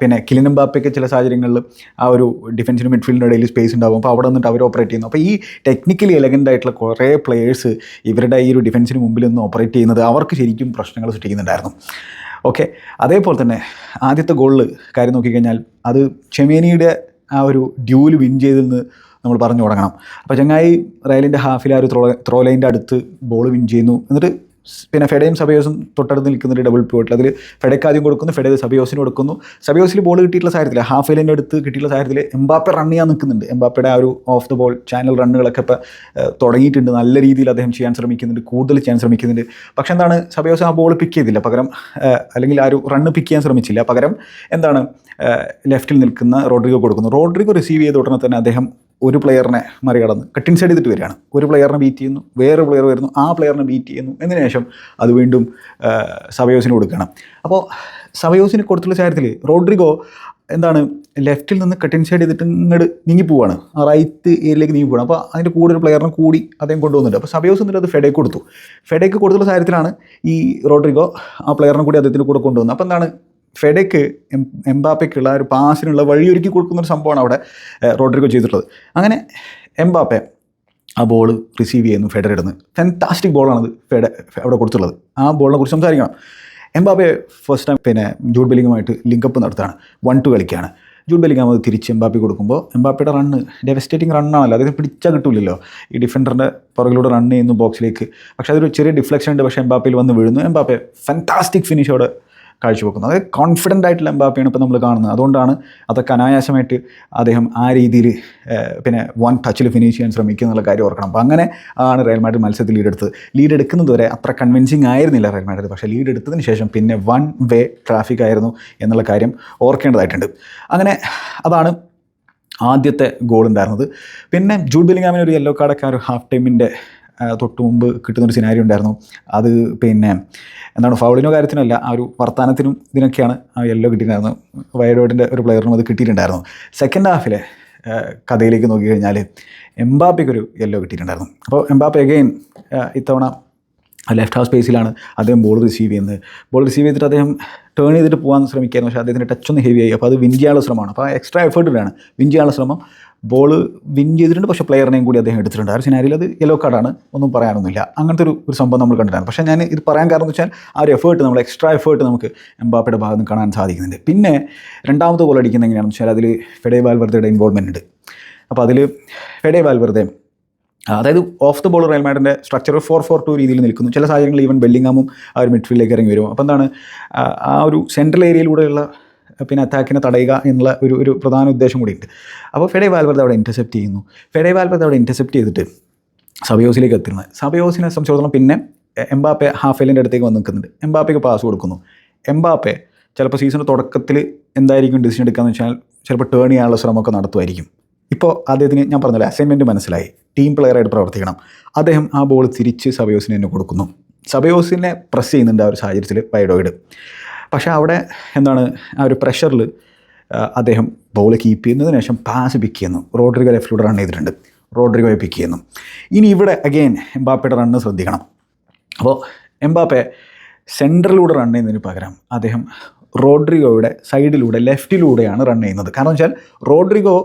പിന്നെ കിലിനും ബാപ്പയ്ക്ക് ചില സാഹചര്യങ്ങളിൽ ആ ഒരു ഡിഫൻസിനും മിഡ്ഫീൽഡിന്റെ ഇടയിൽ സ്പേസ് ഉണ്ടാവും. അപ്പോൾ അവിടെ നിന്നിട്ട് അവർ ഓപ്പറേറ്റ് ചെയ്യുന്നു. അപ്പോൾ ഈ ടെക്നിക്കലി എലഗന്റ് ആയിട്ടുള്ള കുറേ പ്ലേയേഴ്സ് ഇവരുടെ ഈ ഒരു ഡിഫൻസിന് മുമ്പിൽ നിന്ന് ഓപ്പറേറ്റ് ചെയ്യുന്നത് അവർക്ക് ശരിക്കും പ്രശ്നങ്ങൾ സൃഷ്ടിക്കുന്നുണ്ടായിരുന്നു. ഓക്കെ അതേപോലെ തന്നെ ആദ്യത്തെ ഗോളിൽ കാര്യം നോക്കിക്കഴിഞ്ഞാൽ അത് ചെമേനിയുടെ ആ ഒരു ഡ്യൂൽ വിൻ ചെയ്തിൽ നിന്ന് നമ്മൾ പറഞ്ഞു തുടങ്ങണം. അപ്പോൾ ചങ്ങായി റയലിന്റെ ഹാഫിൽ ആ ഒരു ത്രോ ത്രോ ലൈന്റെ അടുത്ത് ബോൾ വിൻ ചെയ്യുന്നു. എന്നിട്ട് പിന്നെ ഫെഡയും സബയോസും തൊട്ടടുത്ത് നിൽക്കുന്നൊരു ഡബിൾ പോയിട്ട് അതിൽ ഫെഡയ്ക്ക് ആദ്യം കൊടുക്കുന്നു ഫെഡ സബയോസിന് കൊടുക്കുന്നു. സബയോസിൽ ബോൾ കിട്ടിയിട്ടുള്ള സാഹചര്യത്തിൽ ഹാഫ് ലൈന്റെ അടുത്ത് കിട്ടിയിട്ടുള്ള സാഹചര്യത്തിൽ എംബാപ്പെ റൺ ചെയ്യാൻ നിൽക്കുന്നുണ്ട്. എംബാപ്പയുടെ ആ ഒരു ഓഫ് ദ ബോൾ ചാനൽ റണ്ണുകളൊക്കെ ഇപ്പോൾ തുടങ്ങിയിട്ടുണ്ട്. നല്ല രീതിയിൽ അദ്ദേഹം ചെയ്യാൻ ശ്രമിക്കുന്നുണ്ട് കൂടുതൽ ചെയ്യാൻ ശ്രമിക്കുന്നുണ്ട്. പക്ഷെ എന്താണ് സബയോസ് ആ ബോൾ പിക്ക് ചെയ്തില്ല. പകരം അല്ലെങ്കിൽ ആ ഒരു റണ്ണ് പിക്ക് ചെയ്യാൻ ശ്രമിച്ചില്ല. പകരം എന്താണ് ലെഫ്റ്റിൽ നിൽക്കുന്ന റോഡ്രിഗോ കൊടുക്കുന്നു. റോഡ്രിഗോ റിസീവ് ചെയ്ത ഉടനെ തന്നെ അദ്ദേഹം ഒരു പ്ലെയറിനെ മറികടന്ന് കട്ടിൻ സൈഡ് ചെയ്തിട്ട് വരികയാണ്. ഒരു പ്ലെയറിനെ ബീറ്റ് ചെയ്യുന്നു വേറെ പ്ലെയർ വരുന്നു ആ പ്ലെയറിനെ ബീറ്റ് ചെയ്യുന്നു. എന്നതിന് ശേഷം അത് വീണ്ടും സവയോസിന് കൊടുക്കണം അപ്പോൾ സവയോസിന് കൊടുത്തുള്ള കാര്യത്തിൽ റോഡ്രിഗോ എന്താണ് ലെഫ്റ്റിൽ നിന്ന് കട്ടിൻ സൈഡ് ചെയ്തിട്ട് ഇങ്ങോട്ട് നീങ്ങി പോവാണ്. ആ റൈറ്റ് ഏരിയയിലേക്ക് നീങ്ങി പോവാണ്. അപ്പോൾ അതിന്റെ കൂടെ ഒരു പ്ലെയറിനെ കൂടി അദ്ദേഹം കൊണ്ടുപോകുന്നുണ്ട് അപ്പോൾ സബയോസ് എന്നിട്ട് അത് ഫെഡേക്ക് കൊടുത്തു. ഫെഡേക്ക് കൊടുത്തുള്ള കാര്യത്തിലാണ് ഈ റോഡ്രിഗോ ആ പ്ലെയറിനെ കൂടി അദ്ദേഹത്തിന്റെ കൂടെ കൊണ്ടുവന്നത്. അപ്പോൾ എന്താണ് ഫെഡയ്ക്ക് എംബാപ്പയ്ക്കുള്ള ഒരു പാസിനുള്ള വഴിയൊരുക്കി കൊടുക്കുന്ന ഒരു സംഭവമാണ് അവിടെ റോഡ്രിഗോ ചെയ്തിട്ടുള്ളത്. അങ്ങനെ എംബാപ്പെ ആ ബോൾ റിസീവ് ചെയ്യുന്നു ഫെഡർ ഇടുന്നു ഫാന്റാസ്റ്റിക് ബോളാണത് ഫെഡ അവിടെ കൊടുത്തുള്ളത് ആ ബോളിനെ കുറിച്ച് സംസാരിക്കണം. എംബാപ്പെ ഫസ്റ്റ് ടൈം പിന്നെ ജൂഡ് ബെല്ലിങ്ങുമായിട്ട് ലിങ്കപ്പ് നടത്തുകയാണ്. വൺ ടു കളിക്കുകയാണ്. ജൂഡ് ബെല്ലിങ്ങാം അത് തിരിച്ച് എംബാപ്പി കൊടുക്കുമ്പോൾ എംബാപ്പയുടെ റണ്ണ് ഡെവസ്റ്റേറ്റിംഗ് റണ്ണാണല്ലോ അതായത് പിടിച്ചാൽ കിട്ടില്ലല്ലോ ഈ ഡിഫൻഡറിന്റെ പുറകിലൂടെ റൺ ചെയ്യുന്നു ബോക്സിലേക്ക് പക്ഷേ അതൊരു ചെറിയ ഡിഫ്ലക്ഷൻ ഉണ്ട്. പക്ഷേ എംബാപ്പയിൽ വന്ന് വീഴുന്നു. എംബാപ്പെ ഫാന്റാസ്റ്റിക് ഫിനിഷോടെ കാഴ്ചവെക്കുന്നത്. അതായത് കോൺഫിഡന്റ് ആയിട്ടുള്ള എംബാപ്പിയാണ് ഇപ്പോൾ നമ്മൾ കാണുന്നത്. അതുകൊണ്ടാണ് അതൊക്കെ അനായാസമായിട്ട് അദ്ദേഹം ആ രീതിയിൽ പിന്നെ വൺ ടച്ചിൽ ഫിനിഷ് ചെയ്യാൻ ശ്രമിക്കുക എന്നുള്ള കാര്യം ഓർക്കണം. അപ്പോൾ അങ്ങനെ ആണ് റയൽ മാഡ്രിഡ് മത്സരത്തിൽ ലീഡ് എടുത്തത്. ലീഡ് എടുക്കുന്നത് വരെ അത്ര കൺവിൻസിങ് ആയിരുന്നില്ല റയൽ മാഡ്രിഡ്. പക്ഷേ ലീഡ് എടുത്തതിന് ശേഷം പിന്നെ വൺ വേ ട്രാഫിക് ആയിരുന്നു എന്നുള്ള കാര്യം ഓർക്കേണ്ടതായിട്ടുണ്ട്. അങ്ങനെ അതാണ് ആദ്യത്തെ ഗോൾ ഉണ്ടായിരുന്നത്. പിന്നെ ജൂഡ് ബെലിംഗാമിന് ഒരു യെല്ലോ കാർഡൊക്കെ ഒരു ഹാഫ് ടൈമിന്റെ തൊട്ട് മുമ്പ് കിട്ടുന്നൊരു സിനാരി ഉണ്ടായിരുന്നു. അത് പിന്നെ എന്താണ് ഫൗളിനോ കാര്യത്തിനല്ല ആ ഒരു വർത്തമാനത്തിനും ഇതിനൊക്കെയാണ് ആ യെല്ലോ കിട്ടിയിട്ടുണ്ടായിരുന്നു വയഡോഡിന്റെ ഒരു പ്ലെയറിനും അത് കിട്ടിയിട്ടുണ്ടായിരുന്നു. സെക്കൻഡ് ഹാഫിലെ കഥയിലേക്ക് നോക്കിക്കഴിഞ്ഞാൽ എംബാപ്പയ്ക്കൊരു യെല്ലോ കിട്ടിയിട്ടുണ്ടായിരുന്നു. അപ്പോൾ എംബാപ്പ എഗെയിൻ ഇത്തവണ ലെഫ്റ്റ് ഹാഫ് സ്പേസിലാണ് അദ്ദേഹം ബോൾ റിസീവ് ചെയ്യുന്നത്. ബോൾ റിസീവ് ചെയ്തിട്ട് അദ്ദേഹം ടേൺ ചെയ്തിട്ട് പോകാൻ ശ്രമിക്കായിരുന്നു. പക്ഷേ അദ്ദേഹത്തിന്റെ ടച്ച് ഒന്ന് ഹെവി ആയി. അപ്പോൾ അത് വിൻ ചെയ്യാനുള്ള ശ്രമമാണ് അപ്പോൾ എക്സ്ട്രാ എഫേർട്ടിലാണ് വിൻ ചെയ്യാനുള്ള ശ്രമം. ബോൾ വിൻ ചെയ്തിട്ടുണ്ട്. പക്ഷേ പ്ലെയറിനെയും കൂടി അദ്ദേഹം എടുത്തിട്ടുണ്ട്. ആ ഒരു സിനാരിയിൽ അത് യെല്ലോ കാർഡാണ് ഒന്നും പറയാനൊന്നുമില്ല. അങ്ങനത്തെ ഒരു ഒരു സംഭവം നമ്മൾ കണ്ടിട്ടാണ്. പക്ഷേ ഞാൻ ഇത് പറയാൻ കാരണം എന്ന് വെച്ചാൽ ആ ഒരു എഫേർട്ട് നമ്മൾ എക്സ്ട്രാ എഫേർട്ട് നമുക്ക് എംബാപ്പയുടെ ഭാഗത്ത് നിന്ന് കാണാൻ സാധിക്കുന്നുണ്ട്. പിന്നെ രണ്ടാമത്തെ പോലെ അടിക്കുന്നത് എങ്ങനെയാണെന്ന് വെച്ചാൽ അതിൽ ഫെഡേ വാൽവർദ്ധയുടെ ഇൻവോൾവ്മെന്റ് ഉണ്ട്. അപ്പോൾ അതിൽ ഫെഡേ വാൽവർദ്ധെ അതായത് ഓഫ് ദ ബോൾ റയൽ മാഡിന്റെ സ്ട്രക്ചർ ഫോർ ഫോർ ടു രീതിയിൽ നിൽക്കുന്നു. ചില സാഹചര്യങ്ങളിൽ ഈവൻ ബെല്ലിങ്ങാമും ആ ഒരു മിഡ്ഫീൽഡിലേക്ക് ഇറങ്ങി വരും. അപ്പോൾ എന്താണ് ആ ഒരു സെൻട്രൽ ഏരിയയിലൂടെയുള്ള പിന്നെ അറ്റാക്കിനെ തടയുക എന്നുള്ള ഒരു ഒരു പ്രധാന ഉദ്ദേശം കൂടിയുണ്ട്. അപ്പോൾ ഫെഡേ വാൽവർദ്ധ അവിടെ ഇന്റർസെപ്റ്റ് ചെയ്യുന്നു. ഫെഡേ വാൽവർദ്ധ അവിടെ ഇന്റർസെപ്റ്റ് ചെയ്തിട്ട് സബയോസിലേക്ക് എത്തുന്നത് സബയോസിനെ സംബന്ധിച്ചിടത്തോളം പിന്നെ എംബാപ്പെ ഹാഫ് എല്ലിന്റെ അടുത്തേക്ക് വന്ന് നിൽക്കുന്നുണ്ട്. എംബാപ്പയ്ക്ക് പാസ് കൊടുക്കുന്നു. എംബാപ്പെ ചിലപ്പോൾ സീസണിന്റെ തുടക്കത്തിൽ എന്തായിരിക്കും ഡിസിഷൻ എടുക്കാന്ന് വെച്ചാൽ ചിലപ്പോൾ ടേൺ ചെയ്യാനുള്ള ശ്രമമൊക്കെ നടത്തുമായിരിക്കും. ഇപ്പോൾ അദ്ദേഹത്തിന് ഞാൻ പറഞ്ഞല്ലോ അസൈൻമെന്റ് മനസ്സിലായി. ടീം പ്ലെയറായിട്ട് പ്രവർത്തിക്കണം. അദ്ദേഹം ആ ബോൾ തിരിച്ച് സബയോസിനെ തന്നെ കൊടുക്കുന്നു. സബയോസിനെ പ്രസ് ചെയ്യുന്നുണ്ട് ആ ഒരു സാഹചര്യത്തിൽ വൈഡോയിഡ് പക്ഷേ അവിടെ എന്താണ് ആ ഒരു പ്രഷറിൽ അദ്ദേഹം ബോൾ കീപ്പ് ചെയ്യുന്നതിന് ശേഷം പാസ് പിക്ക് ചെയ്യുന്നു. റോഡ്രിഗോ ലെഫ്റ്റിലൂടെ റൺ ചെയ്തിട്ടുണ്ട്. റോഡ്രിഗോയെ പിക്ക് ചെയ്യുന്നു. ഇനി ഇവിടെ അഗെയിൻ എംബാപ്പയുടെ റണ്ണ് ശ്രദ്ധിക്കണം. അപ്പോൾ എംബാപ്പെ സെൻട്രലിലൂടെ റൺ ചെയ്യുന്നതിന് പകരം അദ്ദേഹം റോഡ്രിഗോയുടെ സൈഡിലൂടെ ലെഫ്റ്റിലൂടെയാണ് റൺ ചെയ്യുന്നത്. കാരണം വെച്ചാൽ റോഡ്രിഗോ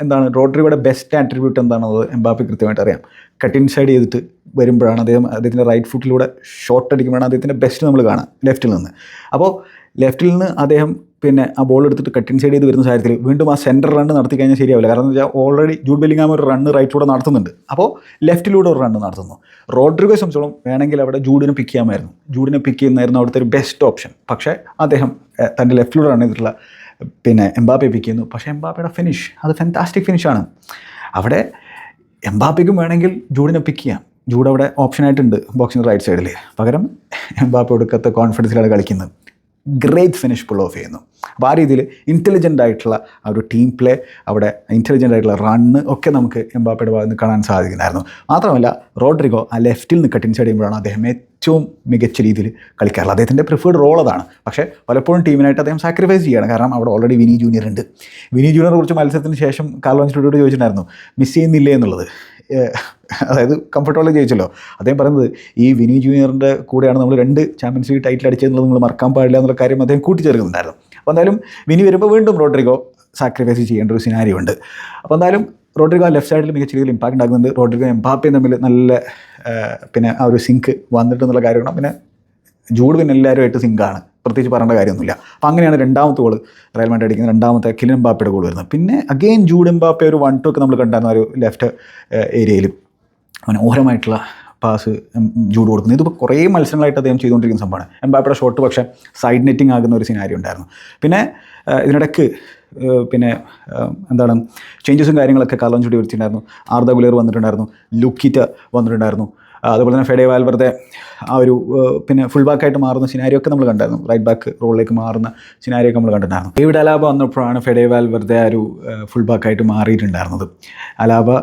എന്താണ് റോഡ്രിഗോയുടെ ബെസ്റ്റ് ആട്രിബ്യൂട്ട് എന്താണെന്നത് എംബാപ്പെ കൃത്യമായിട്ട് അറിയാം. കട്ടിൻ സൈഡ് ചെയ്തിട്ട് വരുമ്പോഴാണ് അദ്ദേഹം അദ്ദേഹത്തിന്റെ റൈറ്റ് ഫുട്ടിലൂടെ ഷോട്ട് അടിക്കുമ്പോഴാണ് അദ്ദേഹത്തിന്റെ ബെസ്റ്റ് നമ്മൾ കാണാം ലെഫ്റ്റിൽ നിന്ന്. അപ്പോൾ ലെഫ്റ്റിൽ നിന്ന് അദ്ദേഹം പിന്നെ ആ ബോൾ എടുത്തിട്ട് കട്ടിൻ സൈഡ് ചെയ്ത് വരുന്ന സാഹചര്യത്തിൽ വീണ്ടും ആ സെന്റർ റണ്ണ് നടത്തി കഴിഞ്ഞാൽ ശരിയാവില്ല. കാരണം എന്ന് വെച്ചാൽ ഓൾറെഡി ജൂഡ് ബെല്ലിങ്ങാം ഒരു റണ്ണ് റൈറ്റിലൂടെ നടത്തുന്നുണ്ട്. അപ്പോൾ ലെഫ്റ്റിലൂടെ ഒരു റണ്ണ് നടത്തുന്നു. റോഡ്രിഗോ സംബന്ധിച്ചോളം വേണമെങ്കിൽ അവിടെ ജൂഡിനെ പിക്ക് ചെയ്യാമായിരുന്നു. ജൂഡിനെ പിക്ക് ചെയ്യുന്നതായിരുന്നു അവിടുത്തെ ഒരു ബെസ്റ്റ് ഓപ്ഷൻ പക്ഷേ അദ്ദേഹം തന്റെ ലെഫ്റ്റിലൂടെ റൺ ചെയ്തിട്ടുള്ള പിന്നെ എംബാപ്പെ പിക്ക് ചെയ്യുന്നു. പക്ഷേ എംബാപ്പയുടെ ഫിനിഷ് അത് ഫാന്റാസ്റ്റിക് ഫിനിഷാണ് അവിടെ എംബാപ്പയ്ക്കും വേണമെങ്കിൽ ജൂഡിനെ പിക്ക് ചെയ്യാം. ജൂഡ് അവിടെ ഓപ്ഷനായിട്ടുണ്ട് ബോക്സിംഗ് റൈറ്റ് സൈഡിൽ പകരം എംബാപ്പ ഒടുക്കത്തെ കോൺഫിഡൻസിലാണ് കളിക്കുന്നത്. ഗ്രേറ്റ് ഫിനിഷ് പുൾ ഓഫ് ചെയ്യുന്നു. അപ്പോൾ ആ രീതിയിൽ ഇന്റലിജന്റ് ആയിട്ടുള്ള ആ ഒരു ടീം പ്ലേ അവിടെ ഇന്റലിജന്റ് ആയിട്ടുള്ള റണ്ണ് ഒക്കെ നമുക്ക് എംബാപ്പയുടെ ഭാഗത്ത് കാണാൻ സാധിക്കുന്നായിരുന്നു മാത്രമല്ല റോഡ്രിഗോ ആ ലെഫ്റ്റിൽ നിന്ന് കട്ടിൻ ഇൻസൈഡ് ചെയ്യുമ്പോഴാണ് അദ്ദേഹം ഏറ്റവും മികച്ച രീതിയിൽ കളിക്കാറുള്ളത്. അദ്ദേഹത്തിന്റെ പ്രിഫേർഡ് റോൾ അതാണ്. പക്ഷേ പലപ്പോഴും ടീമിനായിട്ട് അദ്ദേഹം സാക്രിഫൈസ് ചെയ്യണം. കാരണം അവിടെ ഓൾറെഡി വിനി ജൂനിയർ ഉണ്ട്. വിനി ജൂനിയറെ കുറിച്ച് മത്സരത്തിന് ശേഷം കാർലോൻസിനോട് ചോദിച്ചിട്ടുണ്ടായിരുന്നു മിസ് ചെയ്യുന്നില്ലേ? എന്നുള്ളത്. അതായത് കംഫർട്ടബിൾ ജയിച്ചല്ലോ. അദ്ദേഹം പറയുന്നത് ഈ വിനി ജൂനിയറിന്റെ കൂടെയാണ് നമ്മൾ രണ്ട് ചാമ്പ്യൻസ് ലീഗ് ടൈറ്റിൽ അടിച്ചതെന്നുള്ളത് നിങ്ങൾ മറക്കാൻ പാടില്ല എന്നുള്ള കാര്യം അദ്ദേഹം കൂട്ടിച്ചേർക്കുന്നുണ്ടായിരുന്നു. അപ്പോൾ എന്തായാലും വിനി വരുമ്പോൾ വീണ്ടും റോഡ്രിഗോ സാക്രിഫൈസ് ചെയ്യേണ്ട ഒരു സിനാരിയോ ഉണ്ട്. അപ്പോൾ എന്തായാലും റോഡ്രിഗോ ലെഫ്റ്റ് സൈഡിൽ മികച്ച രീതിയിൽ ഇമ്പാക്ട് ഉണ്ടാക്കുന്നുണ്ട്. റോഡ്രിഗോ എംബാപ്പയും തമ്മിൽ നല്ല പിന്നെ ആ ഒരു സിങ്ക് വന്നിട്ടെന്നുള്ള കാര്യമാണ്. പിന്നെ ജൂഡ് പിന്നെ എല്ലാവരുമായിട്ട് സിങ്കാണ് പ്രത്യേകിച്ച് പറയേണ്ട കാര്യമൊന്നുമില്ല. അപ്പോൾ അങ്ങനെയാണ് രണ്ടാമത്തെ ഗോൾ റയൽ മാഡ്രിഡ് അടിക്കുന്നത് രണ്ടാമത്തെ കിലിൻ എംബാപ്പയുടെ ഗോൾ വരുന്നത്. പിന്നെ അഗെയിൻ ജൂഡ് എംബാപ്പ ഒരു വൺ ടു ഒക്കെ നമ്മൾ കണ്ടായിരുന്നു ഒരു ലെഫ്റ്റ് ഏരിയയിൽ മനോഹരമായിട്ടുള്ള പാസ് ജൂഡ് കൊടുക്കുന്നത് ഇതിപ്പോൾ കുറേ മത്സരങ്ങളായിട്ട് അദ്ദേഹം ചെയ്തുകൊണ്ടിരിക്കുന്ന സംഭവമാണ്. എംബാപ്പയുടെ ഷോട്ട് പക്ഷേ സൈഡ് നെറ്റിംഗ് ആകുന്ന ഒരു സിനാരി ഉണ്ടായിരുന്നു. പിന്നെ ഇതിനിടയ്ക്ക് പിന്നെ എന്താണ് ചേഞ്ചസും കാര്യങ്ങളൊക്കെ കാലം വിളിച്ചിട്ടുണ്ടായിരുന്നു വരുത്തിയിട്ടുണ്ടായിരുന്നു ആർദ ഗുലേർ വന്നിട്ടുണ്ടായിരുന്നു. ലുക്കിറ്റ വന്നിട്ടുണ്ടായിരുന്നു. അതുപോലെ തന്നെ ഫെഡേ വാൽവറുടെ ആ ഒരു പിന്നെ ഫുൾ ബാക്കായിട്ട് മാറുന്ന സിനാരിയോ ഒക്കെ നമ്മൾ കണ്ടായിരുന്നു. റൈറ്റ് ബാക്ക് റോളിലേക്ക് മാറുന്ന സിനാരിയോ ഒക്കെ നമ്മൾ കണ്ടിട്ടുണ്ടായിരുന്നു. ഡേവിഡ് അലാബ വന്നപ്പോഴാണ് ഫെഡേ വാൽവറുടെ ആ ഒരു ഫുൾ ബാക്കായിട്ട് മാറിയിട്ടുണ്ടായിരുന്നത്. അലാബ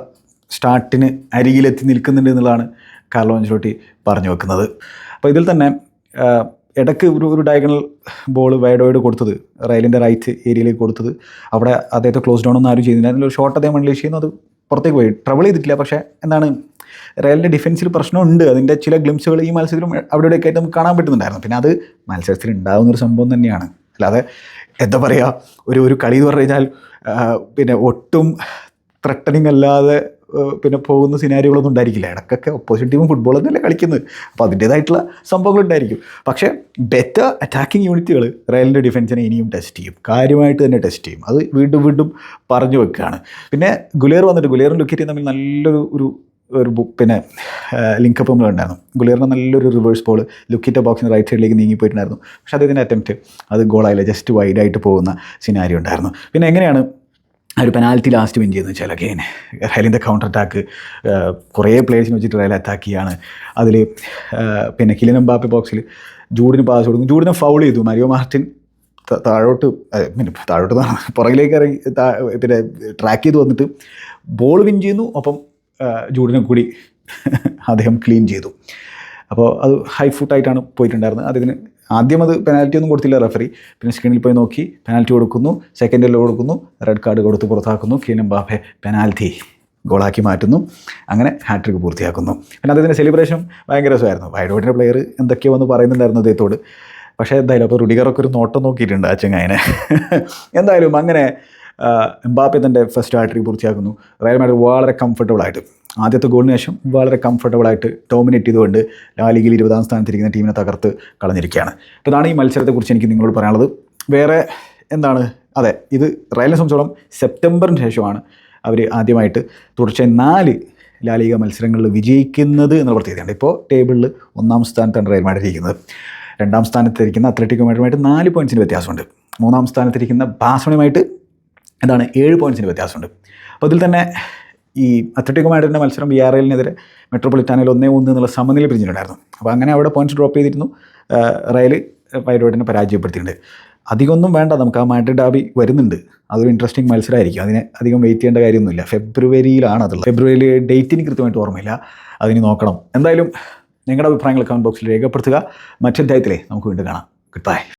സ്റ്റാർട്ടിന് അരികിലെത്തി നിൽക്കുന്നുണ്ട് എന്നുള്ളതാണ് കാർലോ അഞ്ചോട്ടി പറഞ്ഞു വെക്കുന്നത്. അപ്പോൾ ഇതിൽ തന്നെ ഇടയ്ക്ക് ഒരു ഒരു ഡയഗണൽ ബോൾ വൈഡോയിഡ് കൊടുത്തത് റയലിന്റെ റൈറ്റ് ഏരിയയിലേക്ക് കൊടുത്തത്. അവിടെ അദ്ദേഹത്തെ ക്ലോസ് ഡൗൺ ഒന്നും ആരും ചെയ്യുന്നില്ല ഒരു ഷോട്ട് അദ്ദേഹം അൺലീഷ് ചെയ്യുന്നു. അത് പുറത്തേക്ക് പോയി. ട്രബിൾ ചെയ്തിട്ടില്ല. പക്ഷേ എന്താണ് റയലിന്റെ ഡിഫൻസിൽ പ്രശ്നമുണ്ട്. അതിന്റെ ചില ഗ്ലിംസുകൾ ഈ മത്സരത്തിലും അവിടെയൊക്കെ ആയിട്ട് നമുക്ക് കാണാൻ പറ്റുന്നുണ്ടായിരുന്നു. പിന്നെ അത് മത്സരത്തിൽ ഉണ്ടാകുന്ന ഒരു സംഭവം തന്നെയാണ്. അല്ലാതെ എന്താ പറയുക ഒരു ഒരു കളി എന്ന് പറഞ്ഞു കഴിഞ്ഞാൽ പിന്നെ ഒട്ടും ത്രട്ടനിങ് അല്ലാതെ പിന്നെ പോകുന്ന സിനാരികളൊന്നും ഉണ്ടായിരിക്കില്ല. ഇടക്കൊക്കെ ഓപ്പോസിറ്റ് ടീമും ഫുട്ബോൾ തന്നെയല്ലേ കളിക്കുന്നത്. അപ്പോൾ അതിന്റേതായിട്ടുള്ള സംഭവങ്ങൾ ഉണ്ടായിരിക്കും. പക്ഷേ ബെറ്റർ അറ്റാക്കിംഗ് യൂണിറ്റുകൾ റയലിന്റെ ഡിഫൻസിനെ ഇനിയും ടെസ്റ്റ് ചെയ്യും. കാര്യമായിട്ട് തന്നെ ടെസ്റ്റ് ചെയ്യും. അത് വീണ്ടും വീണ്ടും പറഞ്ഞു വെക്കുകയാണ്. പിന്നെ ഗുലേർ വന്നിട്ട് ഗുലേറും ലുക്കേറ്റിയും തമ്മിൽ നല്ലൊരു ഒരു ഒരു പിന്നെ ലിങ്കപ്പ് നമ്മൾ ഉണ്ടായിരുന്നു ഗുലേറിന്റെ നല്ലൊരു റിവേഴ്സ് ബോൾ ലുക്കിന്റെ ബോക്സിന് റൈറ്റ് സൈഡിലേക്ക് നീങ്ങി പോയിട്ടുണ്ടായിരുന്നു. പക്ഷേ അദ്ദേഹത്തിന്റെ അറ്റംപ്റ്റ് അത് ഗോളായില്ല ജസ്റ്റ് വൈഡായിട്ട് പോകുന്ന സിനാരി ഉണ്ടായിരുന്നു. പിന്നെ എങ്ങനെയാണ് ഒരു പെനാൽറ്റി ലാസ്റ്റ് വിൻ ചെയ്യുന്നത് വെച്ചാൽ അഗെയിൻ റയലിന്റെ കൗണ്ടർ അറ്റാക്ക് കുറേ പ്ലേയേഴ്സിന് വെച്ചിട്ട് റയൽ അറ്റാക്ക് ചെയ്യാണ്. അതിൽ പിന്നെ കിലിനും ബാപ്പി ബോക്സിൽ ജൂഡിന് പാസ് കൊടുക്കും. ജൂഡിനെ ഫൗൾ ചെയ്തു. മരിയോ മാർട്ടിൻ താഴോട്ട് പിന്നെ താഴോട്ട് പുറകിലേക്ക് ഇറങ്ങി പിന്നെ ട്രാക്ക് ചെയ്ത് വന്നിട്ട് ബോൾ വിൻ ചെയ്യുന്നു. ഒപ്പം ജൂഡിനെ കൂടി അദ്ദേഹം ക്ലീൻ ചെയ്തു. അപ്പോൾ അത് ഹൈ ഫുട്ടായിട്ടാണ് പോയിട്ടുണ്ടായിരുന്നത്. അതിന് ആദ്യം അത് പെനാൽറ്റി ഒന്നും കൊടുത്തില്ല റെഫറി പിന്നെ സ്ക്രീനിൽ പോയി നോക്കി പെനാൽറ്റി കൊടുക്കുന്നു സെക്കൻഡ് എല്ലോ കൊടുക്കുന്നു റെഡ് കാർഡ് കൊടുത്ത് പുറത്താക്കുന്നു കീനം ബാഫെ പെനാൽറ്റി ഗോളാക്കി മാറ്റുന്നു. അങ്ങനെ ഹാട്രിക് പൂർത്തിയാക്കുന്നു. പിന്നെ അദ്ദേഹത്തിന്റെ സെലിബ്രേഷൻ ഭയങ്കര രസമായിരുന്നു. വൈഡോട്ടിന്റെ പ്ലെയർ എന്തൊക്കെയോ എന്ന് പറയുന്നുണ്ടായിരുന്നു അദ്ദേഹത്തോട്. പക്ഷേ എന്തായാലും അപ്പോൾ റുഡിഗറൊക്കെ ഒരു നോട്ടം നോക്കിയിട്ടുണ്ട് ആ എന്തായാലും അങ്ങനെ എംബാപ്പെ തന്റെ ഫസ്റ്റ് ഹാട്രിക് പൂർത്തിയാക്കുന്നു. റയൽ മാഡ്രിഡ് വളരെ കംഫർട്ടബിൾ ആയിട്ട്. ആദ്യത്തെ ഗോളിന് ശേഷം വളരെ കംഫർട്ടബിളായിട്ട് ഡോമിനേറ്റ് ചെയ്തുകൊണ്ട് ലാലിഗയിൽ ഇരുപതാം സ്ഥാനത്തിരിക്കുന്ന ടീമിനെ തകർത്ത് കളഞ്ഞിരിക്കുകയാണ്. ഇതാണ് ഈ മത്സരത്തെക്കുറിച്ച് എനിക്ക് നിങ്ങളോട് പറയാനുള്ളത്. വേറെ എന്താണ്? അതെ ഇത് റയലിനെ സംബന്ധിച്ചോളം സെപ്റ്റംബറിന് ശേഷമാണ് അവർ ആദ്യമായിട്ട് തുടർച്ചയായി നാല് ലാലിക മത്സരങ്ങളിൽ വിജയിക്കുന്നത് എന്നുള്ള പ്രത്യേകതയുണ്ട്. ഇപ്പോൾ ടേബിളിൽ ഒന്നാം സ്ഥാനത്താണ് റയൽ മാഡ്രിഡ് ഇരിക്കുന്നത്. രണ്ടാം സ്ഥാനത്തിരിക്കുന്ന അത്ലറ്റിക് മാഡ്രിഡുമായിട്ട് നാല് പോയിന്റ്സിന് വ്യത്യാസമുണ്ട്. മൂന്നാം സ്ഥാനത്തിരിക്കുന്ന ബാസോണുമായിട്ട് എന്താണ്? ഏഴ് പോയിന്റ്സിന് വ്യത്യാസമുണ്ട്. അപ്പോൾ ഇതിൽ തന്നെ ഈ അത്ലറ്റിക് മാഡ്രിഡിന്റെ മത്സരം ബി ആർ എല്ലിനെതിരെ മെട്രോപൊളിറ്റാനിൽ ഒന്നേ ഒന്ന് എന്നുള്ള സമനില പിരിഞ്ഞിട്ടുണ്ടായിരുന്നു. അപ്പോൾ അങ്ങനെ അവിടെ പോയിന്റ്സ് ഡ്രോപ്പ് ചെയ്തിരുന്നു. റയൽ പൈലോട്ടിനെ പരാജയപ്പെടുത്തിയിട്ടുണ്ട്. അധികമൊന്നും വേണ്ട നമുക്ക് ആ മാഡ്രിഡ് ഡാബി വരുന്നുണ്ട്. അതൊരു ഇൻട്രസ്റ്റിംഗ് മത്സരമായിരിക്കും. അതിന് അധികം വെയിറ്റ് ചെയ്യേണ്ട കാര്യമൊന്നുമില്ല. ഫെബ്രുവരിയിലാണ് അതുള്ളത്. ഫെബ്രുവരി ഡേറ്റിന് കൃത്യമായിട്ട് ഓർമ്മയില്ല. അതിന് നോക്കണം. എന്തായാലും നിങ്ങളുടെ അഭിപ്രായങ്ങൾ കമന്റ് ബോക്സിൽ രേഖപ്പെടുത്തുക. മറ്റധ്യായത്തിലേ നമുക്ക് വീണ്ടും കാണാം. Good bye